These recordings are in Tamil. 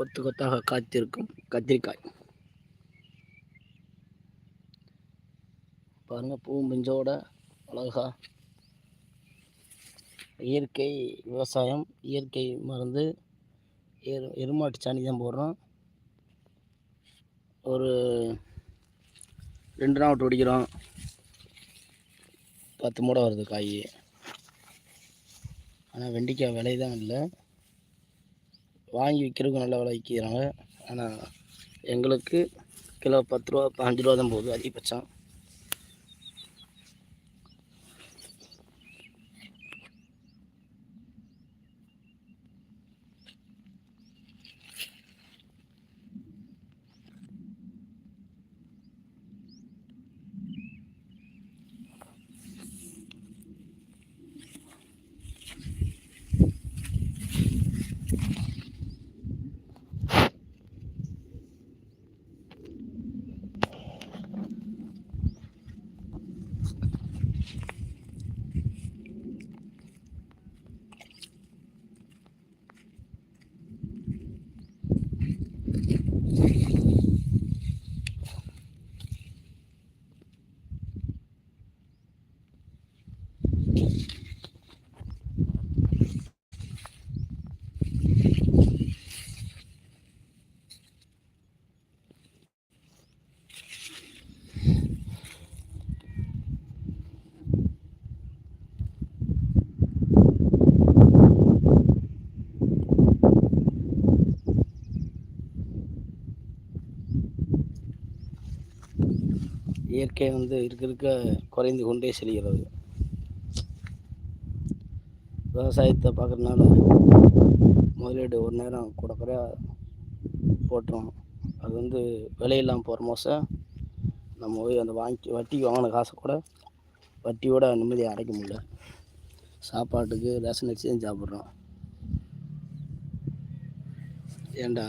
கொத்து கொத்தாக காத்திருக்கும். கத்திரிக்காய். பாருங்கள் பூ பிஞ்சோட அழகா இயற்கை விவசாயம் இயற்கை மருந்து எரு எருமாட்டு சாணி தான் போடுறோம். ஒரு ரெண்டு நாள் ஒடிக்கிறோம் பத்து மூடை வருது காய். ஆனால் வெண்டைக்காய் விலை தான் இல்லை. வாங்கி விற்கிறதுக்கு நல்ல விலை விற்கிறாங்க. ஆனால் எங்களுக்கு கிலோ பத்து ரூபா பாஞ்சு ரூபா தான் போகுது அதிகபட்சம். இயற்கை வந்து இருக்க இருக்க குறைந்து கொண்டே செல்கிறது. விவசாயத்தை பார்க்குறதுனால முதலீடு ஒரு நேரம் கூட குறையா போட்டுரும். அது வந்து விலையில்லாமல் போகிற மோசம் நம்ம போய் அந்த வாங்கி வட்டிக்கு வாங்கின காசை கூட வட்டியோட நிம்மதியாக அடைக்க முடியல. சாப்பாட்டுக்கு ரேஷன் அரிசி தான் சாப்பிட்றோம் ஏண்டா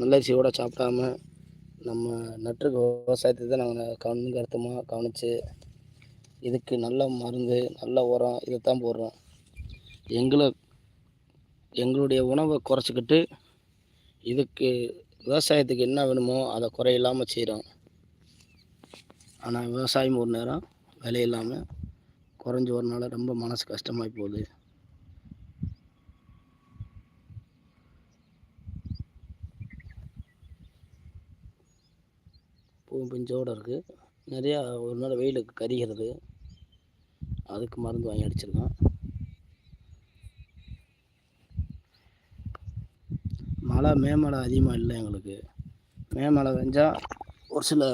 நல்லரிசியோட சாப்பிடாம நம்ம நட்டுருக்க விவசாயத்தை தான் நாங்கள் கவனம் கருத்தமாக கவனித்து இதுக்கு நல்ல மருந்து நல்ல உரம் இதை தான் போடுறோம். எங்களை எங்களுடைய உணவை குறைச்சிக்கிட்டு இதுக்கு விவசாயத்துக்கு என்ன வேணுமோ அதை குறையில்லாமல் செய்கிறோம் ஆனால் விவசாயம் ஒரு நேரம் விலையில்லாமல் குறைஞ்சி வரனால ரொம்ப மனசு கஷ்டமாகி போகுது. பூ இருக்குது நிறையா ஒரு நாள் வெயிலுக்கு கரிகிறது. அதுக்கு மருந்து வாங்கி அடிச்சிருக்கோம் மழை மே மழை அதிகமாக இல்லை எங்களுக்கு. மே மழை ஒரு சில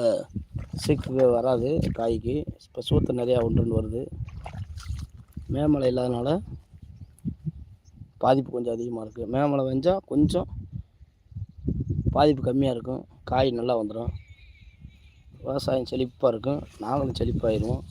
சீக்கு வராது காய்க்கு. இப்போ சூத்து நிறையா ஒன்றுன்னு வருது. மே மழை இல்லாதனால பாதிப்பு கொஞ்சம் அதிகமாக இருக்குது மே மழை கொஞ்சம் பாதிப்பு கம்மியாக இருக்கும். காய் நல்லா வந்துடும் விவசாயம் செழிப்பாக இருக்கும். நாங்களும் செழிப்பாயிடுவோம்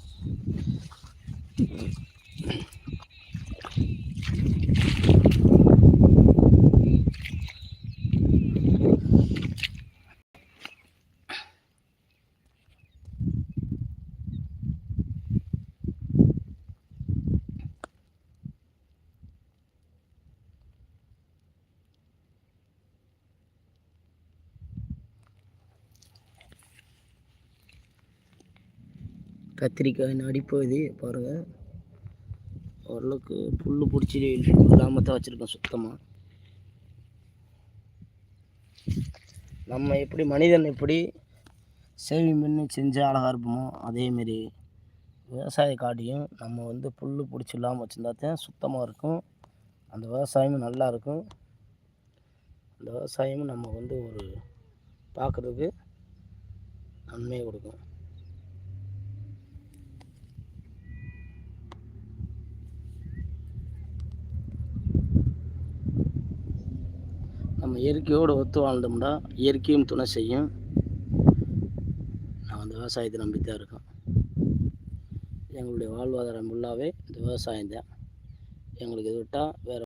கத்திரிக்காய் அடிப்பகுதி. பாருங்கள் ஓரளவுக்கு புல் பிடிச்சி இல்லாமல் தான் வச்சுருக்கோம் சுத்தமாக நம்ம எப்படி மனிதன் எப்படி சேவிங் பண்ணி செஞ்சு அழகாக இருப்போமோ அதேமாரி விவசாய காட்டியும் நம்ம வந்து புல் பிடிச்சி இல்லாமல் வச்சுருந்தா தான் சுத்தமாக இருக்கும். அந்த விவசாயமும் நல்லா இருக்கும். அந்த விவசாயமும் நம்ம வந்து ஒரு பார்க்குறதுக்கு நன்மையை கொடுக்கும். நம்ம இயற்கையோடு ஒத்து வாழ்ந்தோம்னா இயற்கையும் துணை செய்யும். நான் அந்த விவசாயத்தை நம்பி தான் இருக்கோம் எங்களுடைய வாழ்வாதாரம் ஃபுல்லாகவே இந்த விவசாயம் தான். எங்களுக்கு இது விட்டால் வேறு